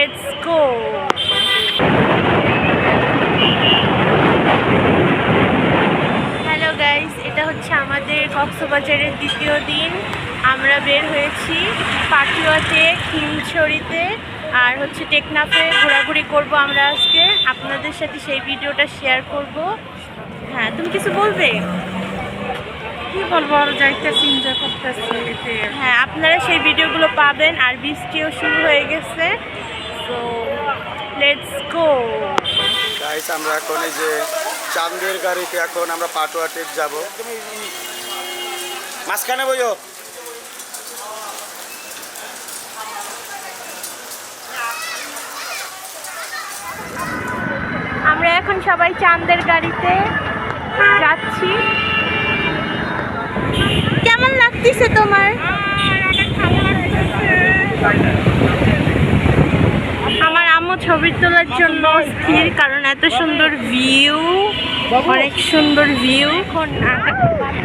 Let's go hello guys এটা হচ্ছে আমাদের কক্সবাজারের দ্বিতীয় দিন। আমরা বের হয়েছি পাটুয়াতে খিমছড়িতে আর হচ্ছে টেকনাফে ঘোরাঘুরি করব আমরা আজকে। আপনাদের সাথে সেই ভিডিওটা শেয়ার করব। হ্যাঁ তুমি কিছু বলবে? কি বলব আর যাইতেছি এনজয় করতেছি হ্যাঁ আপনারা সেই ভিডিওগুলো পাবেন আর বৃষ্টিও শুরু হয়ে গেছে। সো লেটস গো গাইস আমরা এখন এই যে চাঁদের গাড়িতে এখন আমরা পাটোয়া যাব। মাঝখানে বইও। আমরা এখন সবাই চাঁদের গাড়িতে যাচ্ছি। কেমন লাগতেছে তোমার? ছবি তোলার জন্য স্থির কারণ এত সুন্দর ভিউ অনেক সুন্দর ভিউ এখন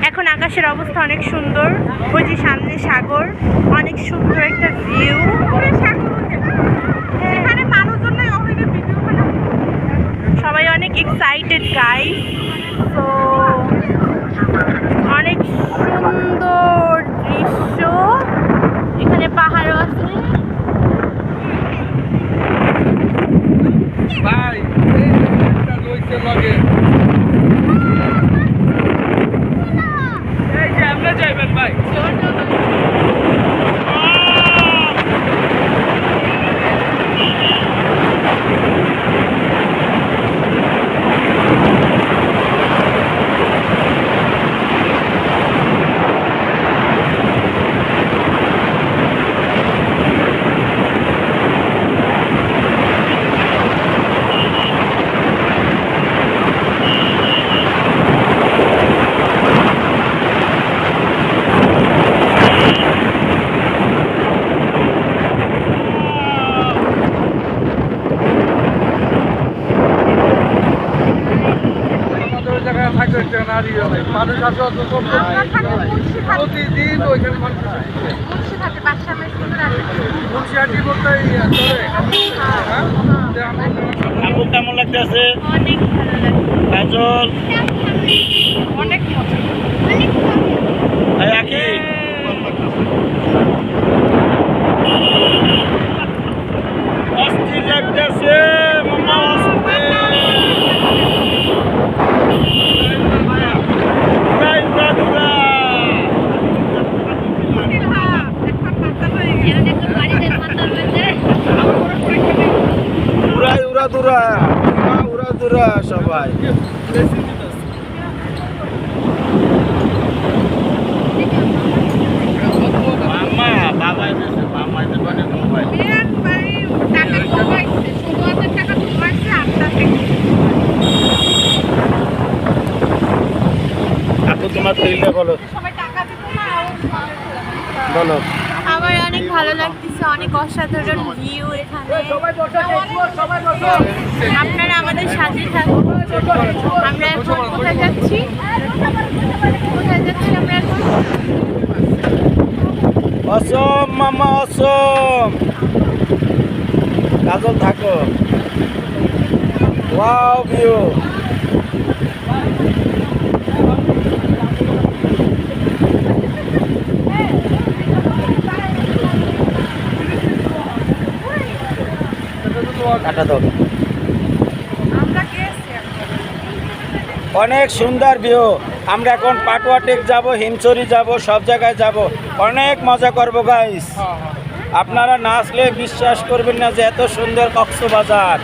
এখন আকাশের অবস্থা অনেক সুন্দর। ওই যে সামনে সাগর অনেক সুন্দর একটা ভিউ সবাই অনেক এক্সাইটেড গাই তো অনেক সুন্দর দৃশ্য। এখানে পাহাড়ও আছে। ভাই এই একটা রয়েছে লগে এই যে আমরা যাইবেন ভাই আমাদের ওই জায়গায় থাকবে একটা নারী মানুষ আসে অত প্রতিদিন ওইখানে মানুষ মুন্সিহাটি বলতে এই চলে হ্যাঁ? যে আমরা আপু কেমন লাগতেছে? অনেক ভালো লাগে কাজল? অনেক মজা। এই আখি অস্থির লাগতেছে। দুরা সবাই। তোমার ফিল্ডে বলো। বলো। ভালো অনেক অসাধারণ ভিউ এখানে। আপনারা আমাদের সাথে থাকুন। আমরা এখন কোথায় যাচ্ছি? কোথায় যাচ্ছি আমরা এখন? অসম, মামা, অসম। কাজল থাকো। ওয়াও ভিউ কাটা দাও। অনেক সুন্দর ভিউ আমরা এখন পাটুয়া টেক যাব, হিমচরি যাব, সব জায়গায় যাব। অনেক মজা করব গাইস আপনারা না আসলে বিশ্বাস করবেন না যে এত সুন্দর কক্সবাজার।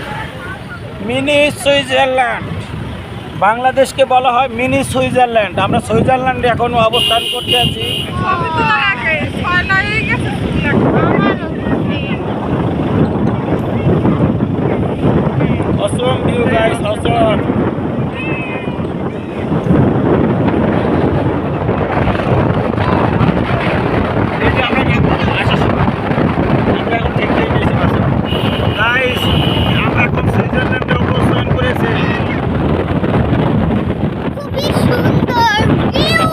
Mini Switzerland. বাংলাদেশকে বলা হয় মিনি সুইজারল্যান্ড। আমরা সুইজারল্যান্ডে এখন অবস্থান করতে আছি অসম ভিউ গাইস অসম এই যে আমরা এখন আসার সময় আমরা এখন দেখতেই পেয়েছি বাসে গাইস আমরা এখন সুইজারল্যান্ডে অবস্থান করেছি খুবই সুন্দর ভিউ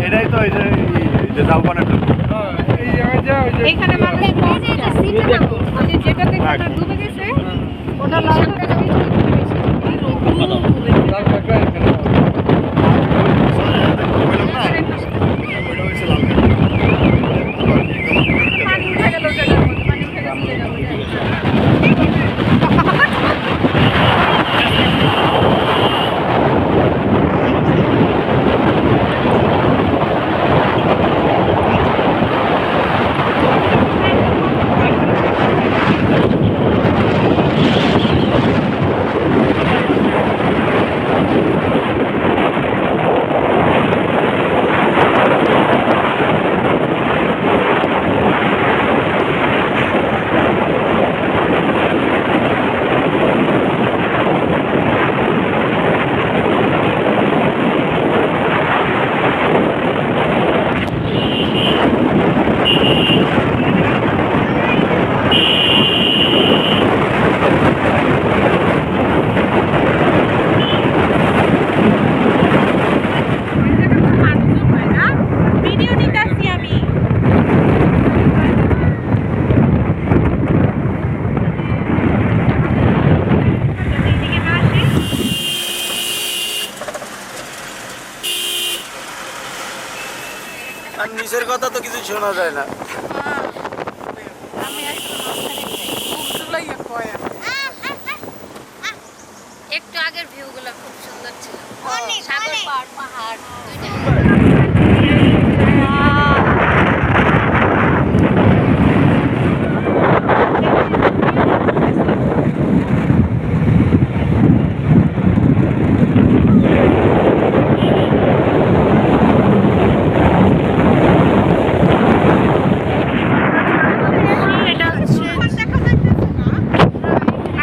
হ্যাঁ, এই জায়গায় যা এইখানে জন্য। এখানে যে যেটা ওটা ডুবে গেছে ওটা লাল কথা তো কিছু শোনা যায় না। একটু আগের ভিউগুলো খুব সুন্দর ছিল। সাগর পাহাড় পাহাড় দুইটা এটা হচ্ছে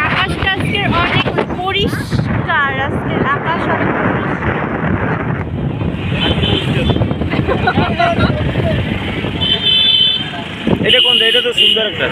আকাশটা আজকে অনেক পরিষ্কার আজকে আকাশ অনেক এটা কোন এটা তো সুন্দর একটা।